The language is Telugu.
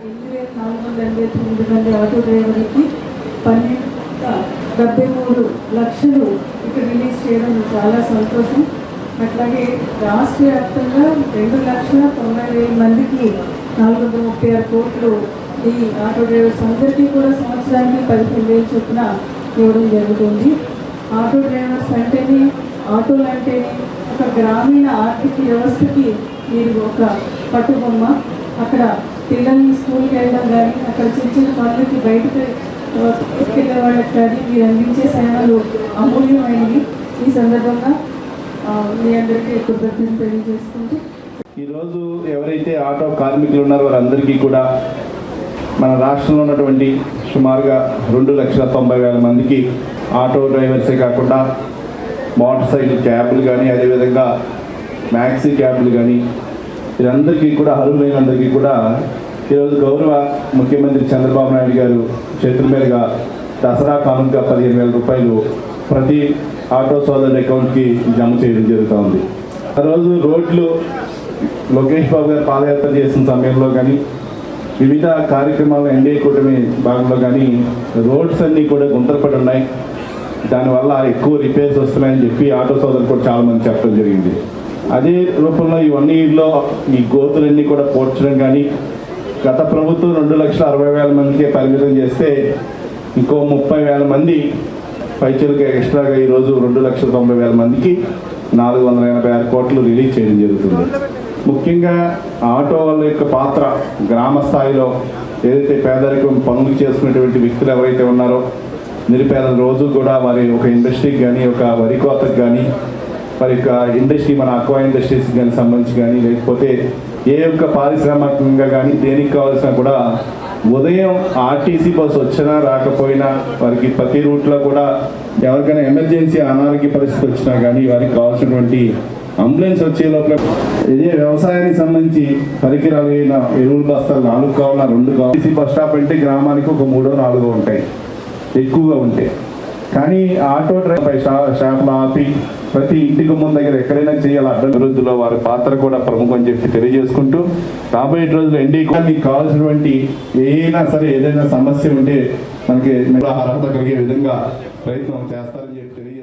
ఎనిమిది వేల నాలుగు వందల ఎనభై తొమ్మిది మంది ఆటో డ్రైవర్లకి పన్నెండు డెబ్బై మూడు లక్షలు ఇక్కడ రిలీజ్ చేయడం చాలా సంతోషం. అట్లాగే రాష్ట్ర వ్యాప్తంగా రెండు లక్షల తొంభై వేల మందికి నాలుగు వందల ముప్పై ఆరు కోట్లు ఈ ఆటో డ్రైవర్స్ అందరికీ కూడా సంవత్సరానికి పదిహేను వేలు చొప్పున ఇవ్వడం జరుగుతుంది. ఆటో డ్రైవర్స్ అంటేనే ఆటోలు అంటేనే ఒక గ్రామీణ ఆర్థిక వ్యవస్థకి మీరు ఒక పట్టుబొమ్మ. అక్కడ పిల్లల్ని స్కూల్కి వెళ్ళడం కానీ అక్కడ చిన్న చిన్న పనులకి బయటకు తీసుకెళ్ళే వాళ్ళకి కానీ మీరు అందించే సేవలు అమూల్యమైనవి. ఈ సందర్భంగా మీ అందరికీ కృతజ్ఞతలు తెలియజేసుకుంటూ. ఈరోజు ఎవరైతే ఆటో కార్మికులు ఉన్నారో వారందరికీ కూడా మన రాష్ట్రంలో ఉన్నటువంటి సుమారుగా రెండు లక్షల తొంభై వేల మందికి ఆటో డ్రైవర్సే కాకుండా మోటార్ సైకిల్ క్యాబ్లు కానీ అదేవిధంగా మ్యాక్సీ క్యాబ్లు కానీ వీరందరికీ కూడా అర్హులైనందరికీ కూడా ఈరోజు గౌరవ ముఖ్యమంత్రి చంద్రబాబు నాయుడు గారు చేతుల మీదుగా దసరా కానుకగా పదిహేను వేల రూపాయలు ప్రతి ఆటో సోదరుల అకౌంట్కి జమ చేయడం జరుగుతూ ఉంది ఆ రోజు రోడ్లు లోకేష్ బాబు గారు పాదయాత్ర చేసిన సమయంలో కానీ వివిధ కార్యక్రమాలు ఎన్డీఏ కూటమి భాగంలో కానీ రోడ్స్ అన్నీ కూడా గుంతలపడి ఉన్నాయి. దానివల్ల ఎక్కువ రిపేర్స్ వస్తున్నాయని చెప్పి ఆటో సోదరులు కూడా చాలా మంది చెప్పడం జరిగింది. అదే రూపంలో ఈ వన్ ఇయర్లో ఈ గోతులన్నీ కూడా పోడ్చడం కానీ గత ప్రభుత్వం రెండు లక్షల అరవై వేల మందికి పరిమితం చేస్తే ఇంకో ముప్పై వేల మంది పైచలకు ఎక్స్ట్రాగా ఈరోజు రెండు లక్షల తొంభై వేల మందికి నాలుగు వందల ఎనభై ఆరు కోట్లు రిలీజ్ చేయడం జరుగుతుంది. ముఖ్యంగా ఆటో వాళ్ళ యొక్క పాత్ర గ్రామ స్థాయిలో ఏదైతే పేదరికం పనులు చేసుకునేటువంటి వ్యక్తులు ఎవరైతే ఉన్నారో నిరుపేద రోజు కూడా వారి ఒక ఇండస్ట్రీకి కానీ ఒక వరి కోతకు కానీ మరి యొక్క ఇండస్ట్రీ మన అక్వా ఇండస్ట్రీస్ కానీ సంబంధించి కానీ లేకపోతే ఏ యొక్క పారిశ్రామికంగా కానీ దేనికి కావాల్సిన కూడా ఉదయం ఆర్టీసీ బస్ వచ్చినా రాకపోయినా వారికి ప్రతి రూట్లో కూడా ఎవరికైనా ఎమర్జెన్సీ అనారోగ్య పరిస్థితి వచ్చినా కానీ వారికి కావాల్సినటువంటి అంబులెన్స్ వచ్చే లోపల ఇదే వ్యవసాయానికి సంబంధించి పరికరాలు అయిన ఎరువుల బస్తాలు నాలుగు కావాలన్నా రెండు కావాలి బస్ స్టాప్ అంటే గ్రామానికి ఒక మూడో నాలుగో ఉంటాయి. ఎక్కువగా ఉంటాయి కానీ ఆటో డ్రైవర్ షా- షాపులు ఆపి ప్రతి ఇంటికి ముందు దగ్గర ఎక్కడైనా చేయాలి అభివృద్ధిలో వారి పాత్ర కూడా ప్రముఖం అని చెప్పి తెలియజేసుకుంటూ రాబోయే రోజులు ఎన్డీ మీకు కావాల్సినటువంటి ఏదైనా సరే ఏదైనా సమస్య ఉంటే మనకి అర్హత కలిగే విధంగా ప్రయత్నం చేస్తారని చెప్పి